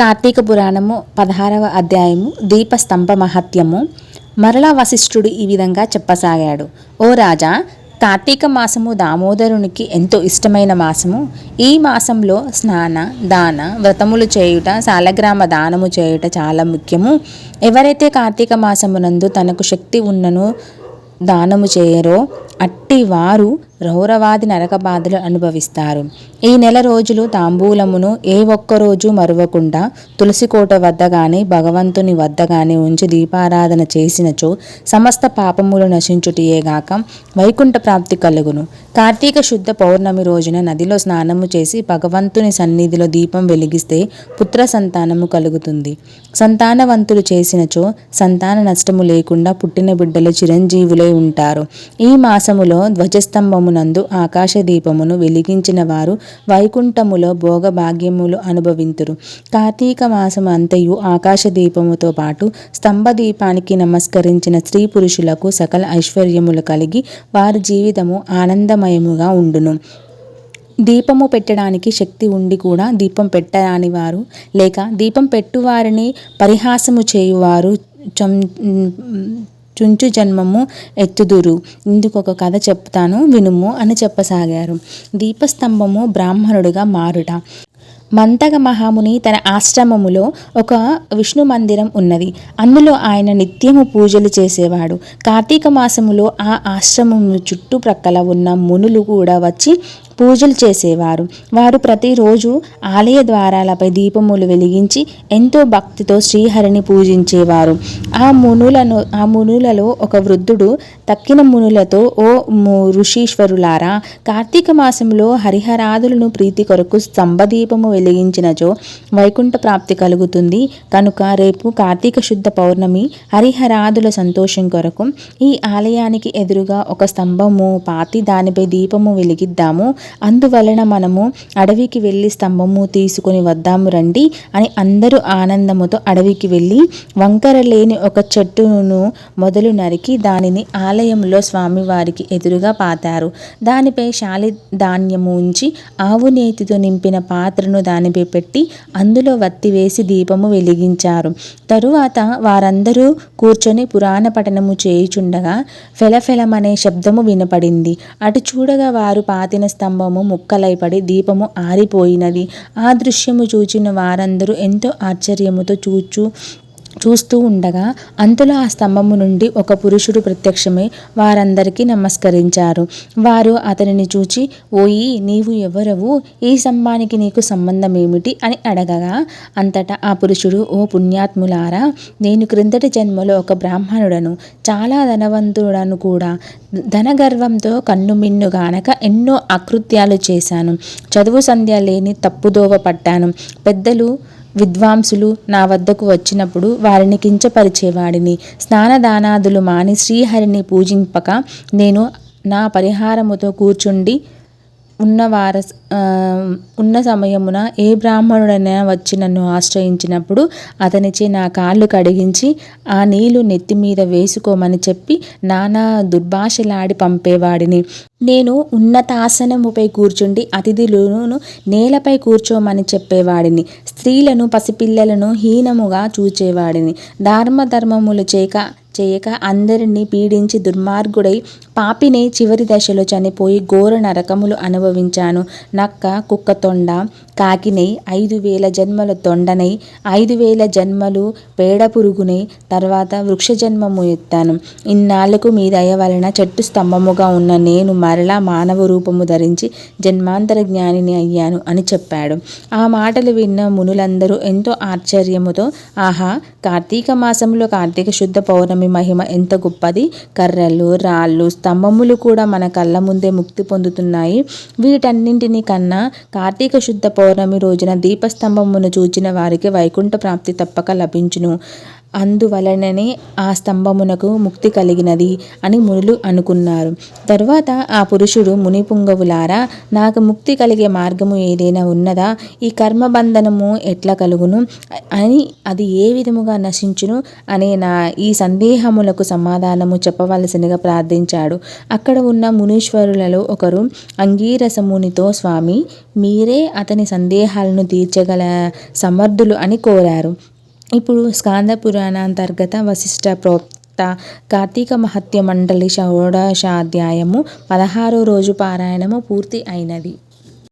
కార్తీక పురాణము పదహారవ అధ్యాయము దీపస్తంభ మహత్యము. మరలా వశిష్ఠుడు ఈ విధంగా చెప్పసాగాడు. ఓ రాజా కార్తీక మాసము దామోదరునికి ఎంతో ఇష్టమైన మాసము. ఈ మాసంలో స్నాన దాన వ్రతములు చేయుట సాలగ్రామ దానము చేయుట చాలా ముఖ్యము. ఎవరైతే కార్తీక మాసమునందు తనకు శక్తి ఉన్నను దానము చేయరో అట్టి వారు రౌరవాది నరక బాధలు అనుభవిస్తారు. ఈ నెల రోజులు తాంబూలమును ఏ ఒక్క రోజు మరువకుండా తులసికోట వద్ద గాని భగవంతుని వద్ద గాని ఉంచి దీపారాధన చేసినచో సమస్త పాపములు నశించుటియేగాక వైకుంఠ ప్రాప్తి కలుగును. కార్తీక శుద్ధ పౌర్ణమి రోజున నదిలో స్నానము చేసి భగవంతుని సన్నిధిలో దీపం వెలిగిస్తే పుత్ర సంతానము కలుగుతుంది. సంతానవంతులు చేసినచో సంతాన నష్టము లేకుండా పుట్టిన బిడ్డలు చిరంజీవులై ఉంటారు. ఈ మాసములో ధ్వజస్తంభము ఆకాశ దీపమును వెలిగించిన వారు వైకుంఠములో భోగభాగ్యములు అనుభవింతురు. కార్తీక మాసం అంతయు ఆకాశ దీపముతో పాటు స్తంభ దీపానికి నమస్కరించిన స్త్రీ పురుషులకు సకల ఐశ్వర్యములు కలిగి వారి జీవితము ఆనందమయముగా ఉండును. దీపము పెట్టడానికి శక్తి ఉండి కూడా దీపం పెట్టరాని వారు లేక దీపం పెట్టువారిని పరిహాసము చేయువారు చం చుంచు జన్మము ఎత్తుదురు. ఇందుకు ఒక కథ చెప్తాను వినుము అని చెప్పసాగారు. దీపస్తంభము బ్రాహ్మణుడుగా మారుట. మంతగ మహాముని తన ఆశ్రమములో ఒక విష్ణు మందిరం ఉన్నది. అందులో ఆయన నిత్యము పూజలు చేసేవాడు. కార్తీక మాసములో ఆ ఆశ్రమము చుట్టుప్రక్కల ఉన్న మునులు కూడా వచ్చి పూజలు చేసేవారు. వారు ప్రతిరోజు ఆలయ ద్వారాలపై దీపములు వెలిగించి ఎంతో భక్తితో శ్రీహరిని పూజించేవారు. ఆ మునులను ఆ మునులలో ఒక వృద్ధుడు తక్కిన మునులతో ఓ ఋషీశ్వరులారా కార్తీక మాసంలో హరిహరాదులను ప్రీతి కొరకు స్తంభదీపము వెలిగించినచో వైకుంఠ ప్రాప్తి కలుగుతుంది. కనుక రేపు కార్తీక శుద్ధ పౌర్ణమి హరిహరాదుల సంతోషం కొరకు ఈ ఆలయానికి ఎదురుగా ఒక స్తంభము పాతి దానిపై దీపము వెలిగిద్దాము. అందువలన మనము అడవికి వెళ్ళి స్తంభము తీసుకొని వద్దాము రండి అని అందరూ ఆనందముతో అడవికి వెళ్ళి వంకర లేని ఒక చెట్టును మొదలు నరికి దానిని ఆలయంలో స్వామివారికి ఎదురుగా పాతారు. దానిపై శాలి ధాన్యము ఉంచి ఆవు నేతితో నింపిన పాత్రను దానిపై పెట్టి అందులో వత్తి వేసి దీపము వెలిగించారు. తరువాత వారందరూ కూర్చొని పురాణ పఠనము చేయుచుండగా ఫెలఫెలమనే శబ్దము వినపడింది. అటు చూడగా వారు పాతిన స్తంభము ముక్కలైపడి దీపము ఆరిపోయినది. ఆ దృశ్యము చూచిన వారందరూ ఎంతో ఆశ్చర్యముతో చూచు చూస్తూ ఉండగా అంతలో ఆ స్తంభము నుండి ఒక పురుషుడు ప్రత్యక్షమై వారందరికీ నమస్కరించారు. వారు అతనిని చూచి ఓయి నీవు ఎవరవు? ఈ స్తంభానికి నీకు సంబంధం ఏమిటి అని అడగగా అంతటా ఆ పురుషుడు ఓ పుణ్యాత్ములారా నేను క్రిందటి జన్మలో ఒక బ్రాహ్మణుడను చాలా ధనవంతుడను కూడా ధనగర్వంతో కన్నుమిన్నుగానక ఎన్నో అకృత్యాలు చేశాను. చదువు సంధ్య లేని తప్పుదోవ పట్టాను. పెద్దలు విద్వాంసులు నా వద్దకు వచ్చినప్పుడు వారిని కించపరిచేవాడిని. స్నానదానాదులు మాని శ్రీహరిని పూజింపక నేను నా పరిహారముతో కూర్చుండి ఉన్న వార ఉన్న సమయమున ఏ బ్రాహ్మణుడైనా వచ్చి నన్ను ఆశ్రయించినప్పుడు అతనిచే నా కాళ్ళు కడిగించి ఆ నీళ్ళు నెత్తి మీద వేసుకోమని చెప్పి నానా దుర్భాషలాడి పంపేవాడిని. నేను ఉన్నతాసనముపై కూర్చుండి అతిథులను నేలపై కూర్చోమని చెప్పేవాడిని. స్త్రీలను పసిపిల్లలను హీనముగా చూచేవాడిని. ధర్మధర్మములు చేక చేయక అందరినీ పీడించి దుర్మార్గుడై పాపినే చివరి దశలో చనిపోయి ఘోర నరకములు అనుభవించాను. నక్క కుక్క తొండ కాకినై ఐదు వేల జన్మల తొండనై ఐదు వేల జన్మలు పేడ పురుగునై తర్వాత వృక్ష జన్మము ఎత్తాను. ఇన్నాళ్ళకు మీ దయ వలన చెట్టు స్తంభముగా ఉన్న నేను మరలా మానవ రూపము ధరించి జన్మాంతర జ్ఞానిని అయ్యాను అని చెప్పాడు. ఆ మాటలు విన్న మునులందరూ ఎంతో ఆశ్చర్యముతో ఆహా కార్తీక మాసంలో కార్తీక శుద్ధ పౌర్ణమి మహిమ ఎంత గొప్పది. కర్రలు రాళ్ళు స్తంభములు కూడా మన కళ్ళ ముందే ముక్తి పొందుతున్నాయి. వీటన్నింటినీ కన్నా కార్తీక శుద్ధ పౌర్ణమి రోజున దీపస్తంభమును చూచిన వారికి వైకుంఠ ప్రాప్తి తప్పక లభించును. అందువలననే ఆ స్తంభమునకు ముక్తి కలిగినది అని మునులు అనుకున్నారు. తరువాత ఆ పురుషుడు మునిపుంగవులారా నాకు ముక్తి కలిగే మార్గము ఏదైనా ఉన్నదా? ఈ కర్మబంధనము ఎట్లా కలుగును? అని అది ఏ విధముగా నశించును? అనే నా ఈ సందేహములకు సమాధానము చెప్పవలసినగా ప్రార్థించాడు. అక్కడ ఉన్న మునీశ్వరులలో ఒకరు అంగీరసమునితో స్వామి మీరే అతని సందేహాలను తీర్చగల సమర్థులు అని కోరారు. ఇప్పుడు స్కాంద పురాణాంతర్గత వశిష్ట ప్రోక్త కార్తీక మహత్య మండలి షోడశాధ్యాయము పదహారో రోజు పారాయణము పూర్తి అయినది.